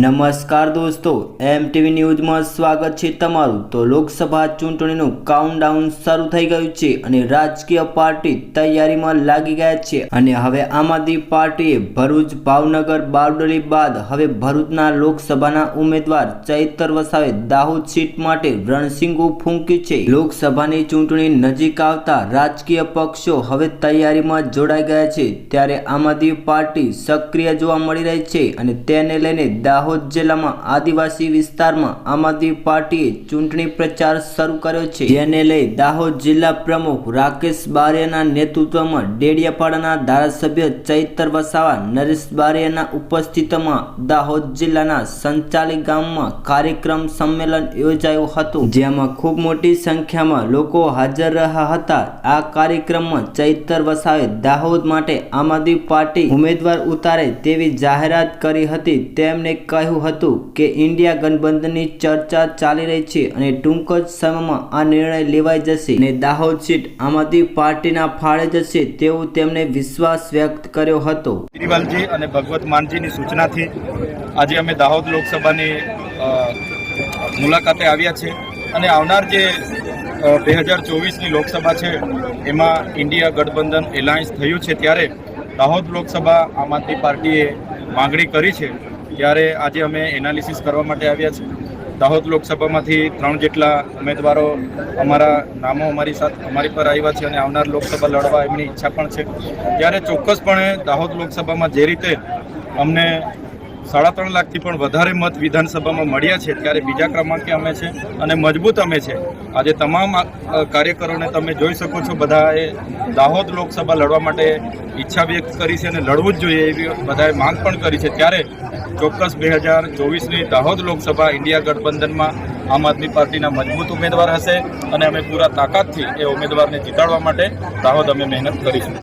નમસ્કાર દોસ્તો એમ ટીવી ન્યૂઝમાં સ્વાગત છે તમારું. તો લોકસભા ચૂંટણીનું કાઉન્ટડાઉન શરૂ થઈ ગયું છે અને રાજકીય પાર્ટી તૈયારીમાં લાગી ગયા છે. અને હવે આમ આદમી પાર્ટીએ ભરૂચ, ભાવનગર, બારડોલી બાદ હવે ભરૂચના લોકસભાના ઉમેદવાર ચૈતર વસાવે દાહોદ સીટ માટે રણસિંગુ ફૂંક્યું છે. લોકસભાની ચૂંટણી નજીક આવતા રાજકીય પક્ષો હવે તૈયારીમાં જોડાઈ ગયા છે. ત્યારે આમ આદમી પાર્ટી સક્રિય જોવા મળી રહી છે અને તેને લઈને દાહોદ જિલ્લામાં આદિવાસી વિસ્તારમાં આમ આદમી પાર્ટીએ ચૂંટણી પ્રચાર શરૂ કર્યો છે. જેને લઈ દાહોદ જિલ્લા પ્રમુખ રાકેશ બારિયાના નેતૃત્વમાં ડેડિયાપાડાના ધારાસભ્ય ચૈતર વસાવા, નરેશ બારિયાના ઉપસ્થિતિમાં દાહોદ જિલ્લાના સંચાલી ગામમાં કાર્યક્રમ સંમેલન યોજાયું હતું. જેમાં ખૂબ મોટી સંખ્યામાં લોકો હાજર રહ્યા હતા. આ કાર્યક્રમમાં ચૈતર વસાવે દાહોદ માટે આમ આદમી પાર્ટી ઉમેદવાર ઉતારે તેવી જાહેરાત કરી હતી. તેમણે કહ્યું હતું કે ઇન્ડિયા ગઠબંધનની ચર્ચા ચાલી રહી છે અને ટૂંક જ સમયમાં આ નિર્ણય લેવાઈ જશે. અને દાહોદ સીટ આમ પાર્ટીના ફાળે જશે તેવું તેમણે વિશ્વાસ વ્યક્ત કર્યો હતો. કેજરીવાલજી અને ભગવત માનજીની સૂચનાથી આજે અમે દાહોદ લોકસભાની મુલાકાતે આવ્યા છે અને આવનાર જે બે હજાર ચોવીસની લોકસભા છે, એમાં ઇન્ડિયા ગઠબંધન એલાયન્સ થયું છે ત્યારે દાહોદ લોકસભા આમ આદમી પાર્ટીએ માગણી કરી છે. ત્યારે આજે અમે એનાલિસિસ કરવા માટે આવ્યા છીએ. દાહોદ લોકસભામાંથી ત્રણ જેટલા ઉમેદવારો અમારા નામો અમારી સાથે અમારી પર આવ્યા છે અને આવનાર લોકસભા લડવા એમની ઈચ્છા પણ છે. ત્યારે ચોક્કસપણે દાહોદ લોકસભામાં જે રીતે અમને સાડા ત્રણ લાખથી પણ વધારે મત વિધાનસભામાં મળ્યા છે, ત્યારે બીજા ક્રમાંકે અમે છે અને મજબૂત અમે છે. આજે તમામ કાર્યકરોને તમે જોઈ શકો છો, બધાએ દાહોદ લોકસભા લડવા માટે ઈચ્છા વ્યક્ત કરી છે અને લડવું જ જોઈએ એવી બધાએ માંગ પણ કરી છે. ત્યારે ચોક્કસ બે હજાર ચોવીસની દાહોદ લોકસભા ઇન્ડિયા ગઠબંધનમાં આમ આદમી પાર્ટીના મજબૂત ઉમેદવાર હશે અને અમે પૂરા તાકાતથી એ ઉમેદવારને જીતાડવા માટે દાહોદ અમે મહેનત કરીશું.